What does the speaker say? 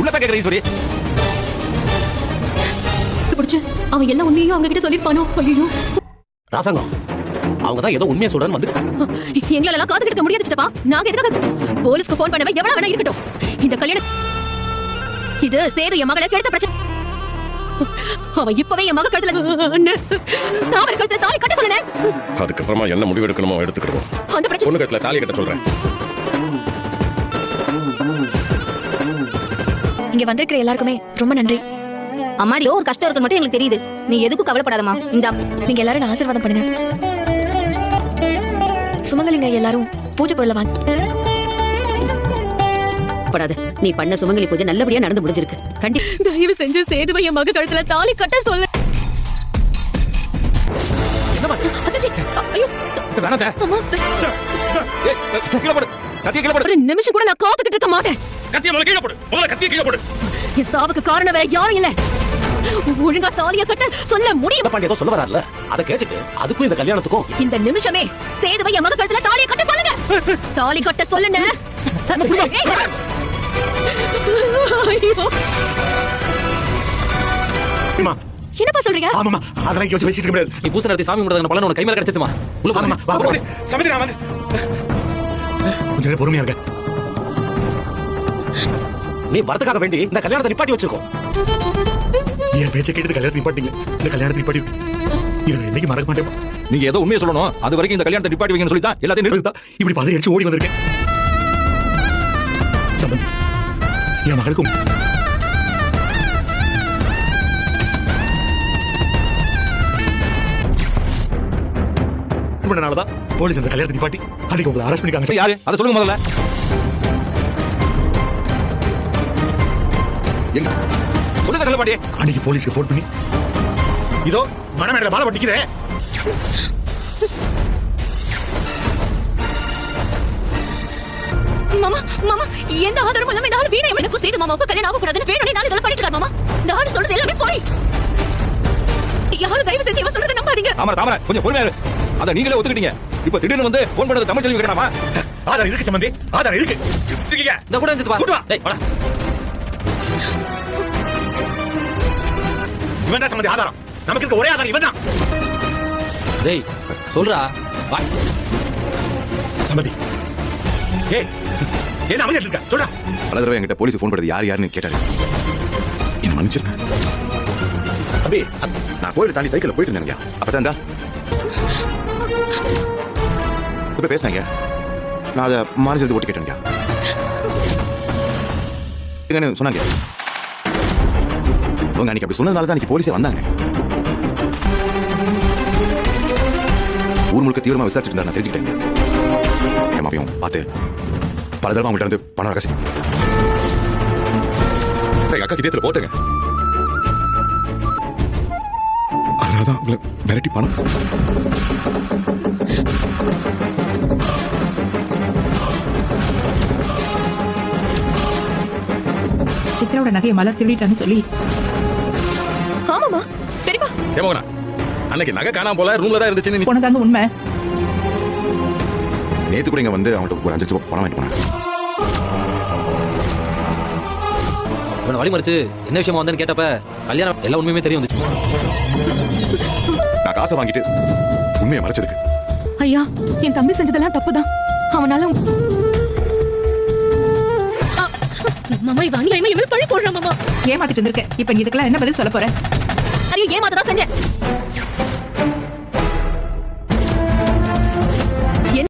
உள்ளதான் கேக்குற ஈஸ்வரி பிடிச்சு. அவன் எல்லா உண்மையும் அவங்க கிட்ட சொல்லிருப்பானோ ஐயோ ராசாங்கம் அவங்க தான் ஏதோ உண்மையை சொல்றேன்னு வந்து எங்களால எல்லாம் காத்து கிடக்க முடியாது சித்தப்பா நாங்க எதுக்காக போலீஸ்க்கு ஃபோன் பண்ணவே எவ்வளவு வேணா இருக்கட்டும். இந்த கல்யாணம் இது சேது என் மகளை கெடுத்த பிரச்சனை. அவன் இப்பவே என் மக கழுத்துல தாமரை கழுத்துல தாலி கட்ட சொன்னேன். அதுக்கப்புறமா என்ன முடிவு எடுக்கணுமோ எடுத்துக்கிடுவோம். அந்த பிரச்சனை பொண்ணு கழுத்துல தாலி கட்ட சொல்றேன். இங்க வந்திருக்கிற எல்லாருக்குமே ரொம்ப நன்றி. அம்மாடியோ ஒரு கஷ்டம் இருக்குன்னு மட்டும் எங்களுக்கு தெரியுது. நீ எதுக்கும் கவலைப்படாதம்மா. இந்த. நீங்க எல்லாரும் ஆசீர்வாதம் பண்ணுங்க. சுமங்கலிங்க எல்லாரும் பூஜை பொருளை வாங்க. படாது. நீ பண்ண சுமங்கலி பூஜை நல்லபடியா நடந்து முடிஞ்சிருக்கு. கண்டிப்பா தயவு செஞ்சு சேதுவை என் மக கழுத்துல தாலி கட்ட சொல்லு ஒரு நிமிஷம் கூட நான் காத்துக்கிட்டு இருக்க மாட்டேன். கத்திய முதல்ல கீழே போடு. முதல்ல கத்திய கீழே போடு. என் சாவுக்கு காரணம் வேற யாரும் இல்ல. ஒழுங்கா தாலிய கட்ட சொல்ல முடியும். பாண்டி ஏதோ சொல்ல வராருல அதை கேட்டுட்டு அதுக்கும் இந்த கல்யாணத்துக்கும். இந்த நிமிஷமே சேதுவை என் மக கழுத்துல தாலிய கட்ட சொல்லுங்க. தாலி கட்ட சொல்லுங்க என்னப்பா சொல்றீங்க? ஆமாமா அதெல்லாம் வச்சு பேசிட்டு இருக்க முடியாது. நீ பூசை நடத்தி சாமி கும்பிடுறது பலன் உனக்கு கை மேல கிடைச்சிச்சுமா உள்ள ஆமாமா, வா, போமா வா, வா. சமிதி நான் வந்து கொஞ்ச நேரம் பொறுமையா இருக்க நீ வரதுக்காக வேண்டி இந்த கல்யாணத்தை நிப்பாட்டி வச்சிருக்கோம். என் பேச்சை கேட்டு கல்யாணத்தை நிப்பாட்டிங்க. இந்த கல்யாணத்தை நிப்பாட்டி இதை என்னைக்கு மறக்க மாட்டேன். நீங்க ஏதோ உண்மையை சொல்லணும். அது வரைக்கும் இந்த கல்யாணத்தை நிப்பாட்டி வைங்கன்னு சொல்லி தான் எல்லாத்தையும் நிறுத்து தான் இப்படி பதறி அடிச்சு ஓடி வந்திருக்கேன். சம்பந்தி என் மகளுக்கும் பண்ணனாலதான் போலீஸ் அந்த கல்யாணத்தை நிப்பாட்டி அன்னைக்கு உங்களை அரெஸ்ட் பண்ணிக்காங்க யாரு? அதை சொல்லுங்க முதல்ல. எங்க? சொல்லுங்க சொல்ல பாண்டி அன்னைக்கு போலீஸ்க்கு ஃபோன் பண்ணி இதோ மனமேடல மாலை பண்ணிக்கிறேன் மாமா மாமா எந்த ஆதாரமும் இல்லாம இந்த ஆள் வீணை எனக்கும் சேது மாமாவுக்கு கல்யாணம் ஆக கூடாதுன்னு வேணும்னே நாள் இதெல்லாம் பண்ணிட்டு இருக்காரு மாமா. இந்த ஆள் சொல்றது எல்லாமே போய். யாரும் தயவு செஞ்சு இவன் சொல்றதை நம்பாதீங்க. தாமரை தாமரை கொஞ்சம் பொறுமையா இரு. அதை நீங்களே ஒத்துக்கிட்டீங்க. இப்ப திடீர்னு வந்து போன் பண்ணது தமிழ் செல்வி கேட்டாமா ஆதாரம் இருக்கு சம்பந்தி ஆதாரம் இருக்கு. இந்த கூட இருந்துட்டு இவன் தான் சம்பந்தி ஆதாரம். நமக்கு இருக்க ஒரே ஆதாரம் இவன் தான் டேய் சொல்றா. வா. சம்பந்தி ஏய் என்ன அமைதியா இருக்க? சொல்றா. பல தடவை என்கிட்ட போலீஸ் ஃபோன் பண்ணது யார் யாருன்னு கேட்டாரு. என்ன மன்னிச்சிருங்க. தம்பி நான் கோயிலை தாண்டி சைக்கிள் போயிட்டு இருந்தேங்க அப்பதான் தான் இப்ப பேசினாங்க. நான் அதை மாறி சேர்த்து ஓட்டு கேட்டேங்க சொன்னாங்க. அவங்க அன்னைக்கு அப்படி சொன்னதுனால தான் போலீஸே வந்தாங்க ஊர் முழுக்க தீவிரமா விசாரிச்சுட்டு இருந்தா நான் தெரிஞ்சுக்கிட்டேங்க என் பார்த்து பல தடவை அவங்கள்ட்ட இருந்து பணம் ரகசியம் எங்க அக்கா கிட்டத்துல போட்டுங்க அதனாலதான் உங்களை மிரட்டி பணம் சித்திரோட நகையை மலர் திருடிட்டான்னு சொல்லி ஆமாமா பெரியப்பா ஏமோகனா அன்னைக்கு நகை காணாம போல ரூம்ல தான் இருந்துச்சுன்னு நீ போனதாங்க உண்மை. நேத்து கூட இங்க வந்து அவங்கள்ட்ட ஒரு அஞ்சு லட்சம் ரூபாய் பணம் வாங்கிட்டு போனேன் இவனை வழிமறிச்சு என்ன விஷயமா வந்தேன்னு கேட்டப்ப கல்யாணம் எல்லா உண்மையுமே தெரிய வந்துச்சு. நான் காசை வாங்கிட்டு உண்மையை மறைச்சதுக்கு ஐயா என் தம்பி செஞ்சதெல்லாம் தப்புதான். அவனால மாமா இவன் அநியாயமா இவன் பழி போடுறான் மாமா. ஏமாத்திட்டு இருந்திருக்க இப்ப நீ இதுக்கெல்லாம் என்ன பதில் சொல்ல போற? 还有野马的大三件